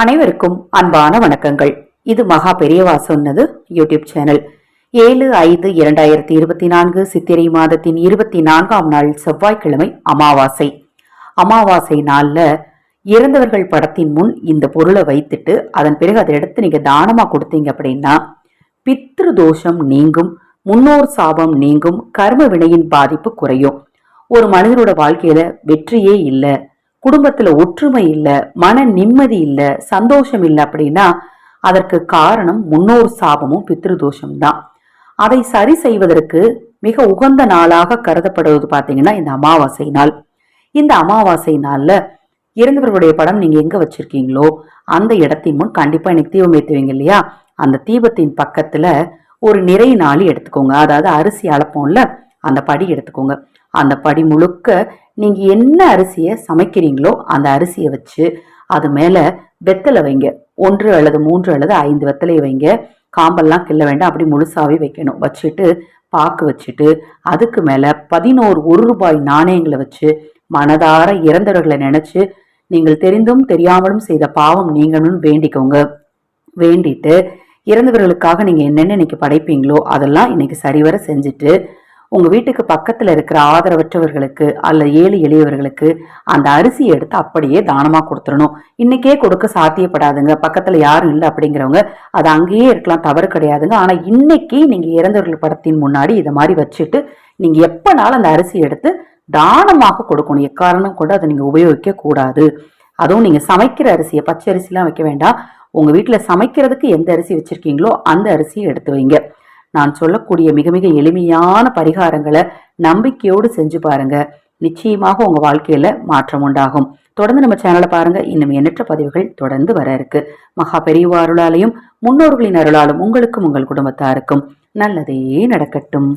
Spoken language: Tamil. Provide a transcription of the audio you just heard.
அனைவருக்கும் அன்பான வணக்கங்கள். இது மகா பெரியவா சொன்னது யூடியூப் சேனல். ஏழு ஐந்து இரண்டாயிரத்தி இருபத்தி நான்கு சித்திரை மாதத்தின் இருபத்தி நான்காம் நாள் செவ்வாய்க்கிழமை அமாவாசை. அமாவாசை நாளில் இறந்தவர்கள் படத்தின் முன் இந்த பொருளை வைத்துட்டு அதன் பிறகு அதை எடுத்து நீங்கள் தானமாக கொடுத்தீங்க அப்படின்னா பித்ரு தோஷம் நீங்கும் முன்னோர் சாபம் நீங்கும் கர்ம வினையின் பாதிப்பு குறையும். ஒரு மனிதனோட வாழ்க்கையில வெற்றியே இல்லை. குடும்பத்துல ஒற்றுமை இல்ல மன நிம்மதி இல்ல சந்தோஷம் இல்லை அப்படின்னா அதற்கு காரணம் முன்னோர் சாபமும் பித்ருதோஷம்தான் அதை சரி செய்வதற்கு மிக உகந்த நாளாக கருதப்படுவது பாத்தீங்கன்னா இந்த அமாவாசை நாள். இந்த அமாவாசை நாள்ல இறந்தவர்களுடைய படம் நீங்க எங்க வச்சிருக்கீங்களோ அந்த இடத்தின் முன் கண்டிப்பா இன்னைக்கு தீபம் ஏத்துவீங்க இல்லையா? அந்த தீபத்தின் பக்கத்துல ஒரு நிறை நாளி எடுத்துக்கோங்க. அதாவது அரிசி அளப்போம்ல அந்த படி எடுத்துக்கோங்க. அந்த படி முழுக்க நீங்கள் என்ன அரிசியை சமைக்கிறீங்களோ அந்த அரிசியை வச்சு அது மேலே வெத்தலை வைங்க. ஒன்று அல்லது மூன்று அல்லது ஐந்து வெத்தலையை வைங்க. காம்பெல்லாம் கிள்ள வேண்டாம். அப்படி முழுசாகவே வைக்கணும். வச்சுட்டு பாக்கு வச்சுட்டு அதுக்கு மேலே பதினோரு ஒரு ரூபாய் நாணயங்களை வச்சு மனதார இறந்தவர்களை நினச்சி நீங்கள் தெரிந்தும் தெரியாமலும் செய்த பாவம் நீங்கணும்னு வேண்டிக்கோங்க. வேண்டிட்டு இறந்தவர்களுக்காக நீங்கள் என்னென்ன இன்னைக்கு படைப்பீங்களோ அதெல்லாம் இன்னைக்கு சரிவர செஞ்சுட்டு உங்க வீட்டுக்கு பக்கத்துல இருக்கிற ஆதரவற்றவர்களுக்கு அல்ல ஏழு எளியவர்களுக்கு அந்த அரிசியை எடுத்து அப்படியே தானமா கொடுத்துடணும். இன்னைக்கே கொடுக்க சாத்தியப்படாதுங்க. பக்கத்துல யாரும் இல்லை அப்படிங்கிறவங்க அது அங்கேயே இருக்கலாம் தவறு கிடையாதுங்க. ஆனா இன்னைக்கு நீங்க இறந்தவர்கள் படத்தின் முன்னாடி இதை மாதிரி வச்சுட்டு நீங்க எப்பனாலும் அந்த அரிசி எடுத்து தானமாக கொடுக்கணும். எக்காரணம் கொண்டு அதை நீங்க உபயோகிக்க கூடாது. அதுவும் நீங்க சமைக்கிற அரிசியை பச்சை அரிசிலாம் வைக்க வேண்டாம். உங்க வீட்டுல சமைக்கிறதுக்கு எந்த அரிசி வச்சிருக்கீங்களோ அந்த அரிசியை எடுத்து வைங்க. நான் சொல்லக்கூடிய மிக மிக எளிமையான பரிகாரங்களை நம்பிக்கையோடு செஞ்சு பாருங்க. நிச்சயமாக உங்க வாழ்க்கையில மாற்றம் உண்டாகும். தொடர்ந்து நம்ம சேனலை பாருங்க. இன்னும் எண்ணற்ற பதிவுகள் தொடர்ந்து வர இருக்கு. மகா பெரியவா அருளாலையும் முன்னோர்களின் அருளாலும் உங்களுக்கும் உங்கள் குடும்பத்தாருக்கும் நல்லதே நடக்கட்டும்.